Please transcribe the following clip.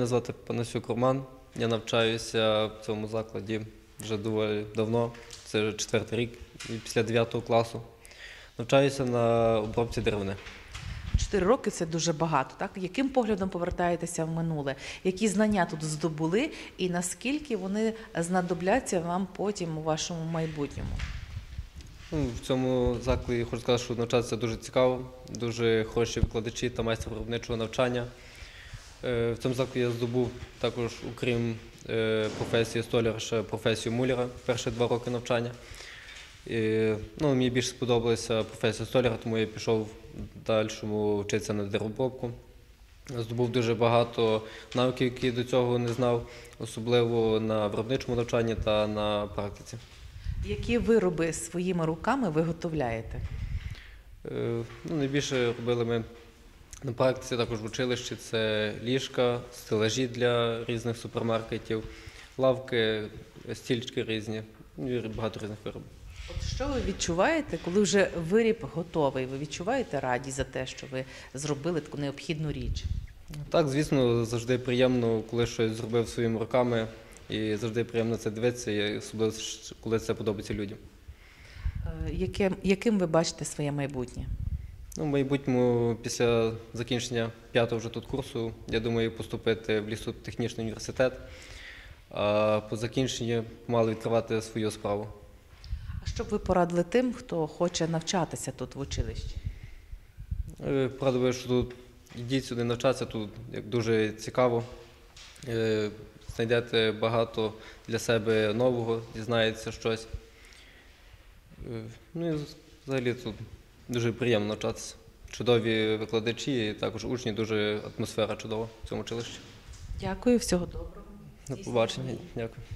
Мене звати Панасюк Роман. Я навчаюся в цьому закладі вже доволі давно. Це вже четвертий рік і після 9 класу. Навчаюся на обробці деревини. Чотири роки це дуже багато. Так яким поглядом повертаєтеся в минуле? Які знання тут здобули, і наскільки вони знадобляться вам потім у вашому майбутньому? Ну, в цьому закладі хочу сказати, що навчатися дуже цікаво, дуже хороші викладачі та майстер виробничого навчання. Е, В цьому закладі я здобув також, окрім е, професії столяра, ще професію муляра перші два роки навчання. І, ну, мені більше сподобалася професія столяра, тому я пішов в дальшому вчитися на деревообробку. Здобув дуже багато навиків, які до цього не знав, особливо на виробничому навчанні та на практиці. Які вироби своїми руками виготовляєте? Е, Ну, найбільше робили ми на практиці, також в училищі. Це ліжка, стелажі для різних супермаркетів, лавки, стільчики різні, ну багато різних виробів. От що ви відчуваєте, коли вже виріб готовий? Ви відчуваєте радість за те, що ви зробили таку необхідну річ? Так, звісно, завжди приємно, коли щось зробив своїми руками, і завжди приємно це дивитися, і особливо коли це подобається людям. Е, Яке, яким ви бачите своє майбутнє? Ну, в майбутньому, після закінчення п'ятого вже тут курсу, я думаю, поступити в лісотехнічний університет. А по закінченні мали відкривати свою справу. А що б ви порадили тим, хто хоче навчатися тут в училищі? Е, Порадую, що тут йдіть сюди навчатися, тут як дуже цікаво. Е, Знайдете багато для себе нового, дізнаєтеся щось. Е, Ну і взагалі тут дуже приємно навчатися. Чудові викладачі, і також учні, дуже атмосфера чудова в цьому училищі. Дякую, всього доброго. До побачення. Дякую.